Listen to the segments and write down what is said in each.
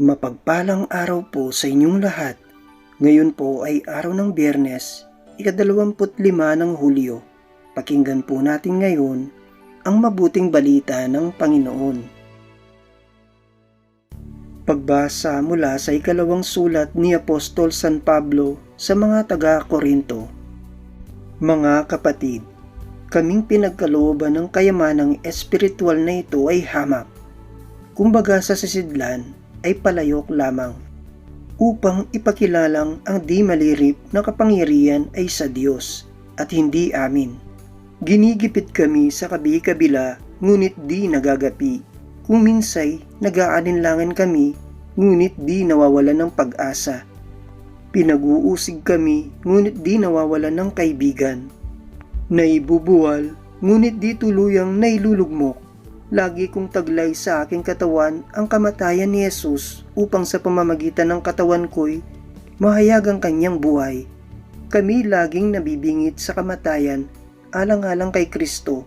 Mapagpalang araw po sa inyong lahat. Ngayon po ay araw ng biyernes, ikadalawamput lima ng Hulyo. Pakinggan po natin ngayon ang mabuting balita ng Panginoon. Pagbasa mula sa ikalawang sulat ni Apostol San Pablo sa mga taga-Korinto. Mga kapatid, kaming pinagkalooban ng kayamanang espiritual na ito ay hamak. Kumbaga sa sisidlan ay palayok lamang upang ipakilalang ang di malirip na kapangyarihan ay sa Diyos at hindi amin. Ginigipit kami sa kabi-kabila ngunit di nagagapi. Kung minsay nag-aalinlangan kami ngunit di nawawalan ng pag-asa. Pinag-uusig kami ngunit di nawawalan ng kaibigan. Naibubuwal ngunit di tuluyang nailulugmok. Lagi kong taglay sa aking katawan ang kamatayan ni Jesus upang sa pamamagitan ng katawan ko'y mahayag ang kanyang buhay. Kami laging nabibingit sa kamatayan alang-alang kay Kristo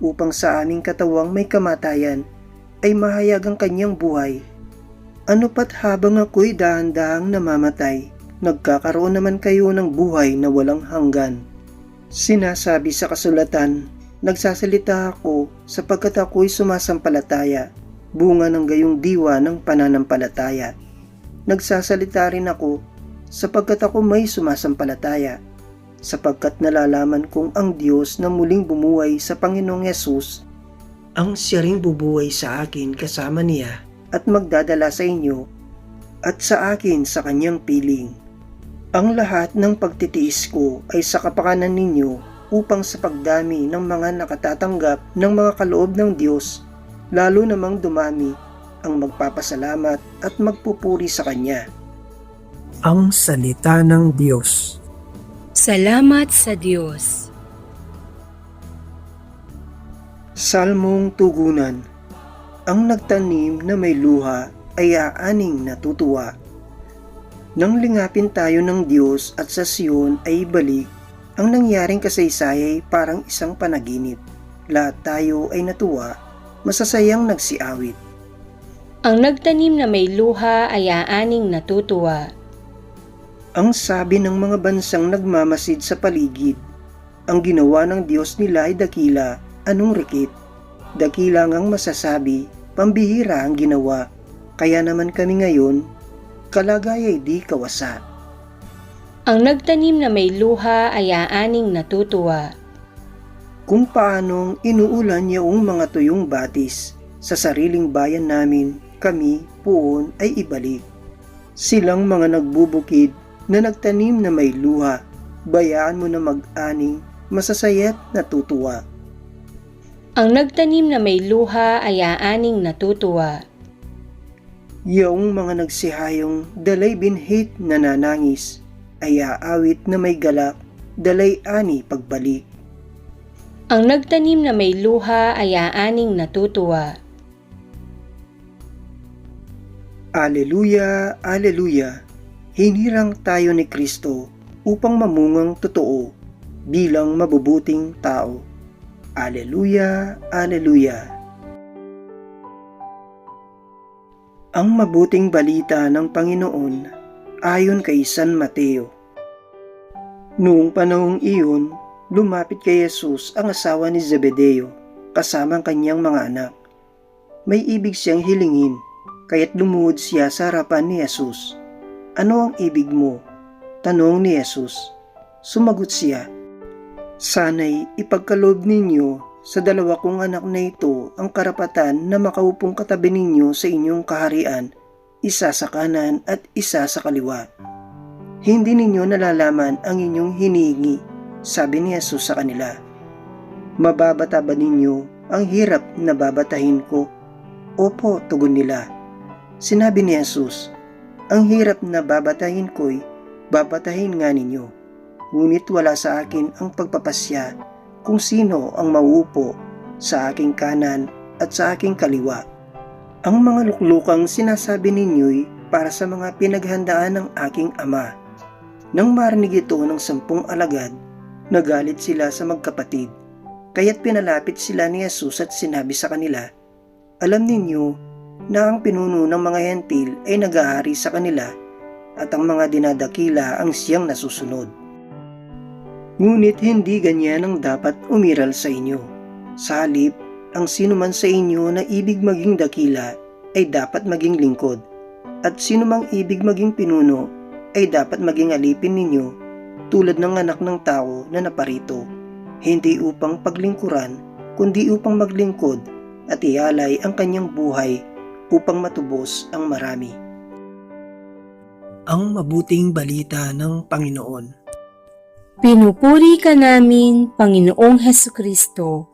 upang sa aming katawang may kamatayan ay mahayag ang kanyang buhay. Ano pat habang ako'y dahan-dahang namamatay, nagkakaroon naman kayo ng buhay na walang hanggan. Sinasabi sa kasulatan, nagsasalita ako sapagkat ako'y sumasampalataya, bunga ng gayong diwa ng pananampalataya. Nagsasalita rin ako sapagkat ako may sumasampalataya, sapagkat nalalaman kong ang Diyos na muling bumuhay sa Panginoong Yesus, ang siya ring bubuhay sa akin kasama niya at magdadala sa inyo at sa akin sa kanyang piling. Ang lahat ng pagtitiis ko ay sa kapakanan ninyo upang sa pagdami ng mga nakatatanggap ng mga kaloob ng Diyos, lalo namang dumami ang magpapasalamat at magpupuri sa Kanya. Ang Salita ng Diyos Salamat sa Diyos. Salmong Tugunan Ang nagtanim na may luha ay aaning natutuwa. Nang lingapin tayo ng Diyos at sa Siyon ay ibalik, ang nangyaring kasaysay ay parang isang panaginip. Lahat tayo ay natuwa, masasayang nagsiawit. Ang nagtanim na may luha ay aaning natutuwa. Ang sabi ng mga bansang nagmamasid sa paligid, ang ginawa ng Diyos nila ay dakila, anong rikit? Dakila ngang masasabi, pambihira ang ginawa, kaya naman kami ngayon, kalagay ay di kawasa. Ang nagtanim na may luha ay aaning natutuwa. Kung paanong inuulan yaong mga tuyong batis, sa sariling bayan namin, kami, puon, ay ibalik. Silang mga nagbubukid na nagtanim na may luha, bayaan mo na mag-aning, masasaya't natutuwa. Ang nagtanim na may luha ay aaning natutuwa. Yung mga nagsihayong dalay binhit na nanangis, ay aawit na may galak, dalay ani pagbalik. Ang nagtanim na may luha ay aaning natutuwa. Aleluya, Aleluya! Hinirang tayo ni Kristo upang mamungang totoo bilang mabubuting tao. Aleluya, Aleluya! Ang mabuting balita ng Panginoon ayon kay San Mateo. Noong panahong iyon, lumapit kay Jesus ang asawa ni Zebedeo kasama ang kanyang mga anak. May ibig siyang hilingin, kaya't lumuhod siya sa harapan ni Jesus. Ano ang ibig mo? Tanong ni Jesus. Sumagot siya, Sana'y ipagkalob ninyo sa dalawa kong anak na ito ang karapatan na makaupong katabi ninyo sa inyong kaharian, isa sa kanan at isa sa kaliwa. Hindi ninyo nalalaman ang inyong hinihingi, sabi ni Jesus sa kanila. Mababata ba ninyo ang hirap na babatahin ko? Opo, tugon nila. Sinabi ni Jesus, ang hirap na babatahin ko'y babatahin nga ninyo. Ngunit wala sa akin ang pagpapasya kung sino ang mauupo sa aking kanan at sa aking kaliwa. Ang mga luklukang sinasabi ninyo'y para sa mga pinaghandaan ng aking ama. Nang marinig ito ng sampung alagad, nagalit sila sa magkapatid. Kaya't pinalapit sila ni Jesus at sinabi sa kanila, Alam ninyo na ang pinuno ng mga hentil ay nag-aari sa kanila at ang mga dinadakila ang siyang nasusunod. Ngunit hindi ganyan ang dapat umiral sa inyo. Sa halip, ang sino man sa inyo na ibig maging dakila ay dapat maging lingkod, at sino mang ibig maging pinuno ay dapat maging alipin ninyo tulad ng anak ng tao na naparito, hindi upang paglingkuran, kundi upang maglingkod at ialay ang kanyang buhay upang matubos ang marami. Ang mabuting balita ng Panginoon. Pinupuri ka namin, Panginoong Heso Kristo.